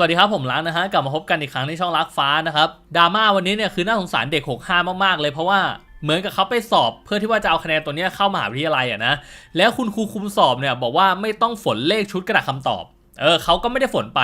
วัสดีครับผมล้างนะฮะกลับมาพบกันอีกครั้งในช่องลักฟ้านะครับดราม่าวันนี้เนี่ยคือน่าสงสารเด็ก 65 มากๆ เลยเพราะว่าเหมือนกับเขาไปสอบเพื่อที่ว่าจะเอาคะแนนตัวนี้เข้ามหาวิทยาลัยอะนะแล้วคุณครูคุมสอบเนี่ยบอกว่าไม่ต้องฝนเลขชุดกระดาษคำตอบ เออเขาก็ไม่ได้ฝนไป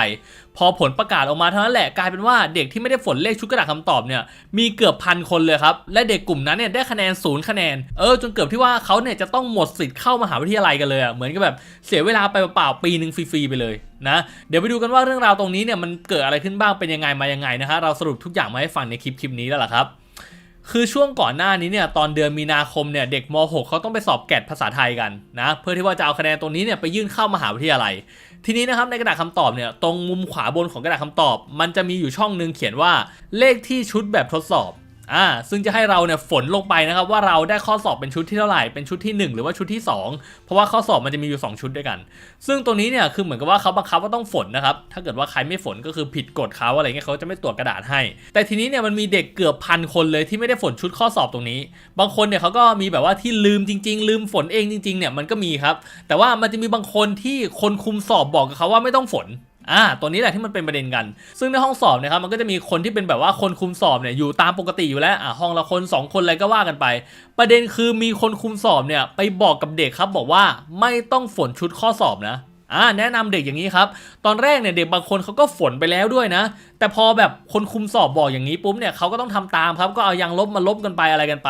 พอผลประกาศออกมาเท่านั้นแหละกลายเป็นว่าเด็กที่ไม่ได้ฝนเลขชุดกระดาษคำตอบเนี่ยมีเกือบพันคนเลยครับ และเด็กกลุ่มนั้นเนี่ยได้คะแนนศูนย์คะแนนเออจนเกือบที่ว่าเขาเนี่ยจะต้องหมดสิทธิ์เข้ามหาวิทยาลัยกันเลยอะเหมือนกับแบบเสียเวลาไปเปล่าๆปีหนึ่งฟรีๆไปเลยนะเดี๋ยวไปดูกันว่าเรื่องราวตรงนี้เนี่ยมันเกิดอะไรขึ้นบ้างเป็นยังไงมายังไงนะฮะเราสรุปทุกอย่างมาให้ฟังในคลิปคลิปนี้แล้วล่ะครับคือช่วงก่อนหน้านี้เนี่ยตอนเดือนมีนาคมเนี่ยเด็กม .6 เขาต้องไปสอบแกดภาษาไทยกันนะเพื่อที่ว่าจะเอาคะแนนตรงนี้เนี่ยไปยื่นเข้ามหาวิทยาลัย ทีนี้นะครับในกระดาษคำตอบเนี่ยตรงมุมขวาบนของกระดาษคำตอบ มันจะมีอยู่ช่องหนึ่งเขียนว่าเลขที่ชุดแบบทดสอบ อ่าซึ่งจะให้เราเนี่ยฝนลงไปนะครับ ว่าเราได้ข้อสอบเป็นชุดที่เท่าไหร่เป็นชุดที่ 1 หรือว่าชุดที่ 2 เพราะว่าข้อสอบมันจะมีอยู่ 2 ชุดด้วยกัน ซึ่งตรงนี้เนี่ยคือเหมือนกับว่าเขาบังคับว่าต้องฝนนะครับถ้าเกิดว่าใครไม่ฝนก็คือผิดกฎเขาอะไรเงี้ยเขาจะไม่ตรวจกระดาษให้ แต่ทีนี้เนี่ยมันมีเด็กเกือบพันคนเลยที่ไม่ได้ฝนชุดข้อสอบตรงนี้ บางคนเนี่ยเขาก็มีแบบว่าที่ลืมจริง ๆ ลืมฝนเองจริงๆเนี่ยมันก็มีครับแต่ว่ามันจะมีบางคนที่คนคุมสอบบอกกับเขาว่าไม่ต้องฝน อ่าตัวนี้แหละที่มันเป็นประเด็นกัน ซึ่งในห้องสอบเนะครับมันก็จะมีคนที่เป็นแบบว่าคนคุมสอบเนี่ยอยู่ตามปกติอยู่แล้วอ่าห้องละคน 2 คนอะไรก็ว่ากันไป ประเด็นคือมีคนคุมสอบเนี่ยไปบอกกับเด็กครับบอกว่าไม่ต้องฝนชุดข้อสอบนะ อ่าแนะนำเด็กอย่างนี้ครับ ตอนแรกเนี่ยเด็กบางคนเขาก็ฝนไปแล้วด้วยนะ แต่พอแบบคนคุมสอบบอกอย่างนี้ปุ๊บเนี่ยเขาก็ต้องทำตามครับ ก็เอายางลบมาลบกันไปอะไรกันไป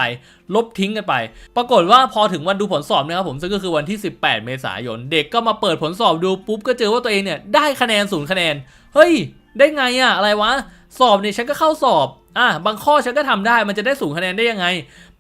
ลบทิ้งกันไป ปรากฏว่าพอถึงวันดูผลสอบนะครับผมซึ่งก็คือวันที่ 18 เมษายน เด็กก็มาเปิดผลสอบดูปุ๊บก็เจอว่าตัวเองเนี่ยได้คะแนนศูนย์คะแนน เฮ้ย ได้ไงอะอะไรวะ สอบเนี่ยฉันก็เข้าสอบอะบางข้อฉันก็ทำได้มันจะได้ศูนย์คะแนนได้ยังไง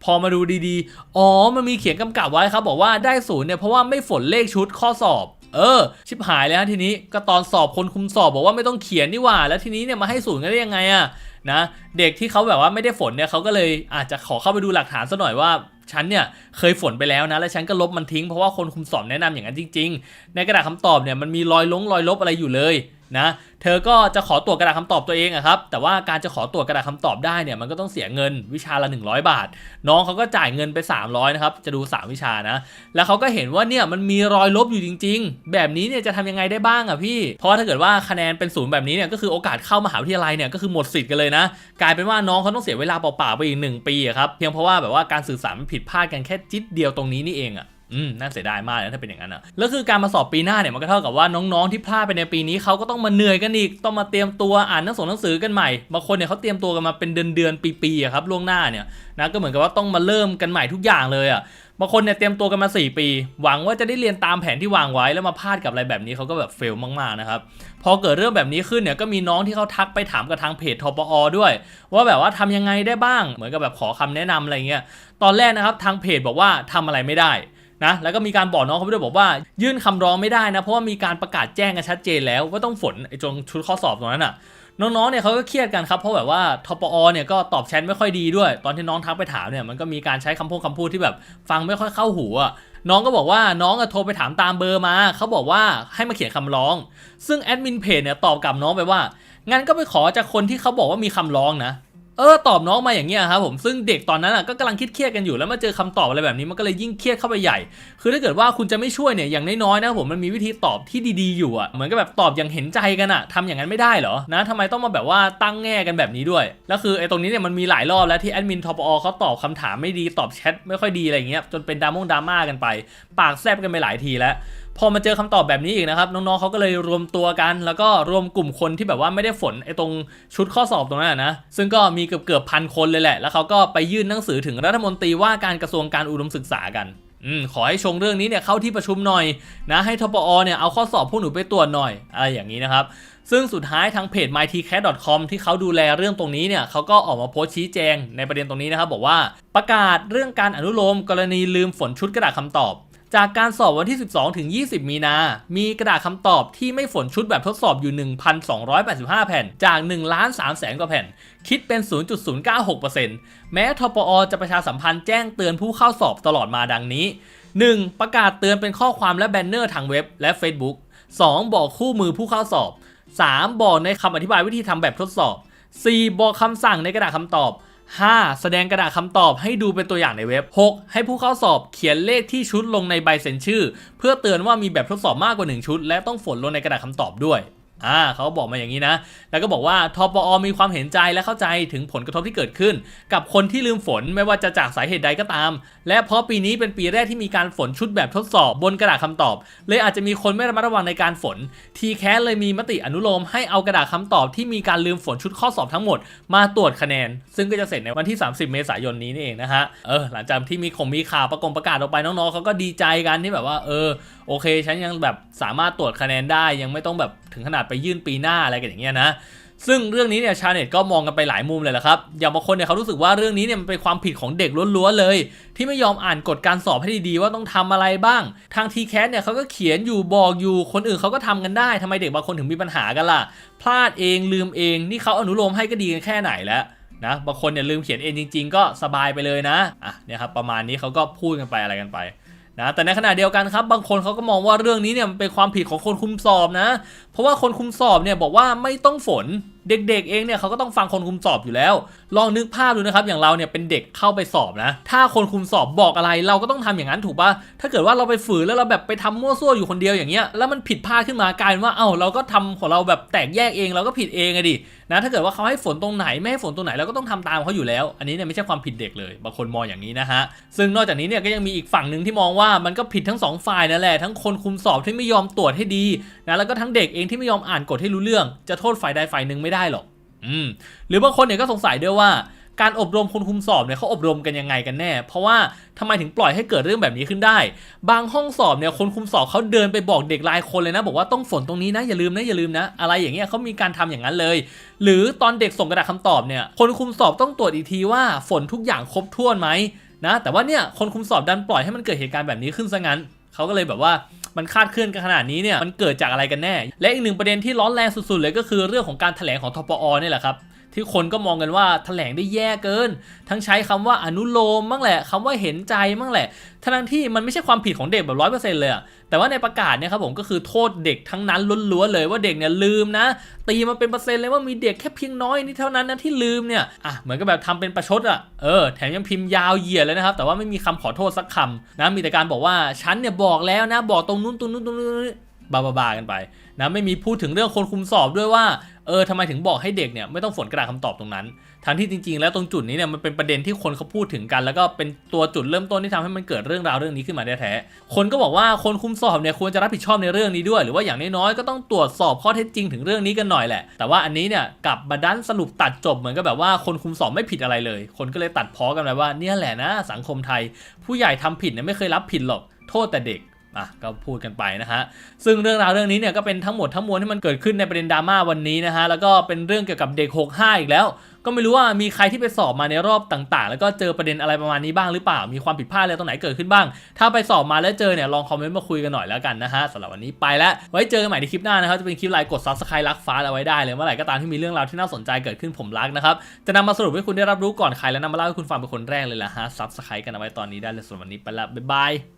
พอมาดูดีๆ อ๋อมันมีเขียนกำกับไว้ครับ บอกว่าได้ศูนย์เนี่ยเพราะว่าไม่ฝนเลขชุดข้อสอบ เออ ชิบหายแล้วทีนี้ก็ตอนสอบคนคุมสอบบอกว่าไม่ต้องเขียนนี่หว่า แล้วทีนี้เนี่ยมาให้ศูนย์กันได้ยังไงอะนะเด็กที่เขาแบบว่าไม่ได้ฝนเนี่ยเขาก็เลยอาจจะขอเข้าไปดูหลักฐานซะหน่อยว่าฉันเนี่ยเคยฝนไปแล้วนะ และฉันก็ลบมันทิ้งเพราะว่าคนคุมสอบแนะนำอย่างนั้นจริง ๆ ในกระดาษคำตอบเนี่ยมันมีรอยลงรอยลบอะไรอยู่เลย นะเธอก็จะขอตรวจกระดาษคำตอบตัวเองอะครับแต่ว่าการจะขอตรวจกระดาษคำตอบได้เนี่ยมันก็ต้องเสียเงินวิชาละ 100 บาท น้องเขาก็จ่ายเงินไป 300นะครับจะดู 3 วิชานะ แล้วเขาก็เห็นว่าเนี่ยมันมีรอยลบอยู่จริง ๆ แบบนี้เนี่ยจะทำยังไงได้บ้างอะพี่เพราะถ้าเกิดว่าคะแนนเป็นศูนย์แบบนี้เนี่ยก็คือโอกาสเข้ามหาวิทยาลัยเนี่ยก็คือหมดสิทธิ์กันเลยนะ กลายเป็นว่าน้องเขาต้องเสียเวลาเปล่าๆไปอีกหนึ่งปีอะครับเพียงเพราะว่าแบบว่าการสื่อสารมันผิดพลาดกันแค่จิตเดียวตรงนี้นี่เองอะ อืมน่าเสียดายมากเลยถ้าเป็นอย่างนั้นอะแล้วคือการมาสอบปีหน้าเนี่ยมันก็เท่ากับว่าน้องๆที่พลาดไปในปีนี้เขาก็ต้องมาเหนื่อยกันอีกต้องมาเตรียมตัวอ่านหนังสือหนังสือกันใหม่บางคนเนี่ยเขาเตรียมตัวกันมาเป็นเดือนๆปีๆอะครับล่วงหน้าเนี่ยนะก็เหมือนกับว่าต้องมาเริ่มกันใหม่ทุกอย่างเลยอะบางคนเนี่ยเตรียมตัวกันมา 4 ปี หวังว่าจะได้เรียนตามแผนที่วางไว้แล้วมาพลาดกับอะไรแบบนี้เขาก็แบบเฟลมากๆนะครับพอเกิดเรื่องแบบนี้ขึ้นเนี่ยก็มีน้องที่เขาทักไปถามกับทางเพจทปอด้วย ว่าแบบว่าทำยังไงได้บ้าง เหมือนกับแบบขอคำแนะนำอะไรเงี้ยตอนแรกนะครับทางเพจบอกว่าทำอะไรไม่ได้ นะแล้วก็มีการบอกน้องเขาไปด้วยบอกว่า ยื่นคำร้องไม่ได้นะ เพราะว่ามีการประกาศแจ้งกันชัดเจนแล้วว่าต้องฝนไอ้จงชุดข้อสอบตรงนั้นอะน้องๆเนี่ยเขาก็เครียดกันครับเพราะแบบว่าทปอเนี่ยก็ตอบแชทไม่ค่อยดีด้วย ตอนที่น้องทักไปถามเนี่ยมันก็มีการใช้คำพูดคำพูดที่แบบฟังไม่ค่อยเข้าหูอะน้องก็บอกว่าน้องอะโทรไปถามตามเบอร์มาเขาบอกว่าให้มาเขียนคำร้อง ซึ่งแอดมินเพจเนี่ยตอบกลับน้องไปว่างั้นก็ไปขอจากคนที่เขาบอกว่ามีคำร้องนะ เออตอบน้องมาอย่างเงี้ยครับผมซึ่งเด็กตอนนั้นอะก็กำลังคิดเครียดกันอยู่แล้วมาเจอคำตอบอะไรแบบนี้มันก็เลยยิ่งเครียดเข้าไปใหญ่ คือถ้าเกิดว่าคุณจะไม่ช่วยเนี่ยอย่างน้อยๆนะผมมันมีวิธีตอบที่ดีๆอยู่อะเหมือนกับแบบตอบอย่างเห็นใจกันอะทำอย่างนั้นไม่ได้เหรอนะทำไมต้องมาแบบว่าตั้งแง่กันแบบนี้ด้วยแล้วคือไอ้ตรงนี้เนี่ยมันมีหลายรอบแล้วที่แอดมินทปอเขาตอบคำถามไม่ดีตอบแชทไม่ค่อยดีอะไรเงี้ยจนเป็นดรามงดราม่ากันไป ปากแซบกันไปหลายทีแล้ว พอมาเจอคำตอบแบบนี้อีกนะครับน้องๆเขาก็เลยรวมตัวกัน แล้วก็รวมกลุ่มคนที่แบบว่าไม่ได้ฝนไอ้ตรงชุดข้อสอบตรงนั้นนะซึ่งก็มีเกือบเกือบพันคนเลยแหละ แล้วเขาก็ไปยื่นหนังสือถึงรัฐมนตรีว่าการกระทรวงการอุดมศึกษากันอขอให้ชงเรื่องนี้เนี่ยเข้าที่ประชุมหน่อยนะให้ทปอเนี่ยเอาข้อสอบพวกหนูไปตรวจหน่อยอะไรอย่างนี้นะครับซึ่งสุดท้ายทางเพจ mytcat.com ที่เขาดูแลเรื่องตรงนี้เนี่ยเขาก็ออกมาโพสต์ชี้แจงในประเด็นตรงนี้นะครับบอกว่าประกาศเรื่องการอนุโลมกรณีลืมฝนชุดกระดาษคำตอบ จากการสอบวันที่ 12 ถึง 20 มีนา มีกระดาษคำตอบที่ไม่ฝนชุดแบบทดสอบอยู่ 1,285 แผ่น จาก1ล้าน3แสนกว่าแผ่น คิดเป็น 0.096%แม้ทปอจะประชาสัมพันธ์แจ้งเตือนผู้เข้าสอบตลอดมาดังนี้ 1. ประกาศเตือนเป็นข้อความและแบนเนอร์ทางเว็บและ Facebook 2. บอกคู่มือผู้เข้าสอบ 3. บอกในคำอธิบายวิธีทำแบบทดสอบ 4. บอกคำสั่งในกระดาษคำตอบ 5. แสดงกระดาษคำตอบให้ดูเป็นตัวอย่างในเว็บ 6. ให้ผู้เข้าสอบเขียนเลขที่ชุดลงในใบเซ็นชื่อ เพื่อเตือนว่ามีแบบทดสอบมากกว่า 1 ชุด และต้องฝนลงในกระดาษคำตอบด้วยอ่าเขาบอกมาอย่างนี้นะ แล้วก็บอกว่าทปอมีความเห็นใจและเข้าใจถึงผลกระทบที่เกิดขึ้น กับคนที่ลืมฝนไม่ว่าจะจากสาเหตุใดก็ตาม และเพราะปีนี้เป็นปีแรกที่มีการฝนชุดแบบทดสอบบนกระดาษคำตอบ เลยอาจจะมีคนไม่ระมัดระวังในการฝน ทีแคสเลยมีมติอนุโลมให้เอากระดาษคำตอบที่มีการลืมฝนชุดข้อสอบทั้งหมด มาตรวจคะแนน ซึ่งก็จะเสร็จในวันที่ 30 เมษายนนี้นี่เองนะฮะเออหลังจากที่มีคงมีข่าวประกงประกาศออกไปน้องๆเขาก็ดีใจกันที่แบบว่าเออโอเคฉันยังแบบสามารถตรวจคะแนนได้ยังไม่ต้องแบบถึงขนาดไปยื่นปีหน้าอะไรกันอย่างเงี้ยนะ ซึ่งเรื่องนี้เนี่ยชาวเน็ตก็มองกันไปหลายมุมเลยแหละครับ อย่างบางคนเนี่ยเขารู้สึกว่าเรื่องนี้เนี่ยมันเป็นความผิดของเด็กล้วนๆเลย ที่ไม่ยอมอ่านกฎการสอบให้ดีๆว่าต้องทำอะไรบ้าง ทางทีแคสเนี่ยเขาก็เขียนอยู่บอกอยู่คนอื่นเขาก็ทำกันได้ทำไมเด็กบางคนถึงมีปัญหากันล่ะ พลาดเองลืมเองนี่เขาอนุโลมให้ก็ดีกันแค่ไหนแล้วนะบางคนเนี่ยลืมเขียนเองจริง ๆ ก็สบายไปเลยนะอะเนี่ยครับประมาณนี้เขาก็พูดกันไปอะไรกันไปนะแต่ในขณะเดียวกันครับ บางคนเขาก็มองว่าเรื่องนี้เนี่ยมันเป็นความผิดของคนคุมสอบนะ เพราะว่าคนคุมสอบเนี่ยบอกว่าไม่ต้องฝนเด็กๆเองเนี่ยเขาก็ต้องฟังคนคุมสอบอยู่แล้ว ลองนึกภาพดูนะครับ อย่างเราเนี่ยเป็นเด็กเข้าไปสอบนะ ถ้าคนคุมสอบบอกอะไร เราก็ต้องทำอย่างนั้นถูกปะถ้าเกิดว่าเราไปฝืนแล้วเราแบบไปทำมั่วซั่วอยู่คนเดียวอย่างเงี้ย แล้วมันผิดพลาดขึ้นมากลายเป็นว่า เอ้าเราก็ทำของเราแบบแตกแยกเองเราก็ผิดเองอะดิ นะ ถ้าเกิดว่าเขาให้ฝนตรงไหนไม่ให้ฝนตรงไหนเราก็ต้องทำตามเขาอยู่แล้ว อันนี้เนี่ยไม่ใช่ความผิดเด็กเลย บางคนมองอย่างนี้นะฮะ ซึ่งนอกจากนี้เนี่ยก็ยังมีอีกฝั่งหนึ่งที่มองว่ามันก็ผิดทั้งสองฝ่ายนั่นแหละทั้งคนคุมสอบที่ไม่ยอมตรวจให้ดีนะแล้วก็ทั้งเด็กเองที่ไม่ยอมอ่านกฎให้รู้เรื่อง จะโทษฝ่ายใดฝ่ายหนึ่งไม่ได้หรอก อืม หรือบางคนเนี่ยก็สงสัยด้วยว่าการอบรมคนคุมสอบเนี่ยเขาอบรมกันยังไงกันแน่ เพราะว่าทำไมถึงปล่อยให้เกิดเรื่องแบบนี้ขึ้นได้ บางห้องสอบเนี่ยคนคุมสอบเขาเดินไปบอกเด็กรายคนเลยนะ บอกว่าต้องฝนตรงนี้นะอย่าลืมนะอย่าลืมนะ อะไรอย่างเงี้ยเขามีการทำอย่างนั้นเลย หรือตอนเด็กส่งกระดาษคำตอบเนี่ยคนคุมสอบต้องตรวจอีกทีว่าฝนทุกอย่างครบถ้วนไหมนะแต่ว่าเนี่ยคนคุมสอบดันปล่อยให้มันเกิดเหตุการณ์แบบนี้ขึ้นซะงั้นเขาก็เลยแบบว่า มันคาดเคลื่อนกันขนาดนี้เนี่ยมันเกิดจากอะไรกันแน่ และอีกหนึ่งประเด็นที่ร้อนแรงสุดๆเลยก็คือเรื่องของการแถลงของทปอเนี่ยแหละครับ ที่คนก็มองกันว่าแถลงได้แย่เกิน ทั้งใช้คำว่าอนุโลมบ้างแหละคำว่าเห็นใจบ้างแหละทั้งที่มันไม่ใช่ความผิดของเด็กแบบร้อยเปอร์เซ็นต์เลยแต่ว่าในประกาศเนี่ยครับผมก็คือโทษเด็กทั้งนั้นล้วนๆเลยว่าเด็กเนี่ยลืมนะ ตีมาเป็นเปอร์เซ็นต์เลยว่ามีเด็กแค่เพียงน้อยนิดเท่านั้นนะที่ลืมเนี่ยอะเหมือนกับแบบทำเป็นประชดอะเออแถมยังพิมพ์ยาวเหยียดเลยนะครับ แต่ว่าไม่มีคำขอโทษสักคำนะมีแต่การบอกว่าฉันเนี่ยบอกแล้วนะ บอกตรงนู้นตรงนู้นตรงนู้นบาบาบากันไปนะไม่มีพูดถึงเรื่องคนคุมสอบด้วยว่า เออทำไมถึงบอกให้เด็กเนี่ยไม่ต้องฝนกระดาษคำตอบตรงนั้นทั้งที่จริงๆ แล้วตรงจุดนี้เนี่ยมันเป็นประเด็นที่คนเขาพูดถึงกัน แล้วก็เป็นตัวจุดเริ่มต้นที่ทำให้มันเกิดเรื่องราวเรื่องนี้ขึ้นมาแท้ๆคนก็บอกว่าคนคุมสอบเนี่ยควรจะรับผิดชอบในเรื่องนี้ด้วย หรือว่าอย่างน้อยๆก็ต้องตรวจสอบข้อเท็จจริงถึงเรื่องนี้กันหน่อยแหละ แต่ว่าอันนี้เนี่ยกลับมาดันสรุปตัดจบเหมือนกับแบบว่าคนคุมสอบไม่ผิดอะไรเลย คนก็เลยตัดพ้อกันไปว่าเนี่ยแหละนะสังคมไทย ผู้ใหญ่ทำผิดเนี่ยไม่เคยรับผิดหรอกโทษแต่เด็ก อะก็พูดกันไปนะฮะซึ่งเรื่องราวเรื่องนี้เนี่ยก็เป็นทั้งหมดทั้งมวลที่มันเกิดขึ้นในประเด็นดราม่าวันนี้นะฮะแล้วก็เป็นเรื่องเกี่ยวกับเด็ก 65 อีกแล้ว ก็ไม่รู้ว่ามีใครที่ไปสอบมาในรอบต่างๆ แล้วก็เจอประเด็นอะไรประมาณนี้บ้างหรือเปล่า มีความผิดพลาดอะไรตรงไหนเกิดขึ้นบ้าง ถ้าไปสอบมาแล้วเจอเนี่ยลองคอมเมนต์มาคุยกันหน่อยแล้วกันนะฮะสำหรับวันนี้ไปแล้วไว้เจอกันใหม่ในคลิปหน้านะครับจะเป็นคลิปไลค์กด subscribe รักฟ้าเอาไว้ได้เลยเมื่อไหร่ก็ตามที่มีเรื่องราวที่น่าสนใจเกิดขึ้นผมรักนะครับจะนำมาสรุปให้คุณได้รับรู้ก่อนใครและนำมาเล่าให้คุณฟังเป็นคนแรกเลยละฮะ subscribe กันเอาไว้ตอนนี้ได้เลยสำหรับวันนี้ไปแล้วบ๊ายบาย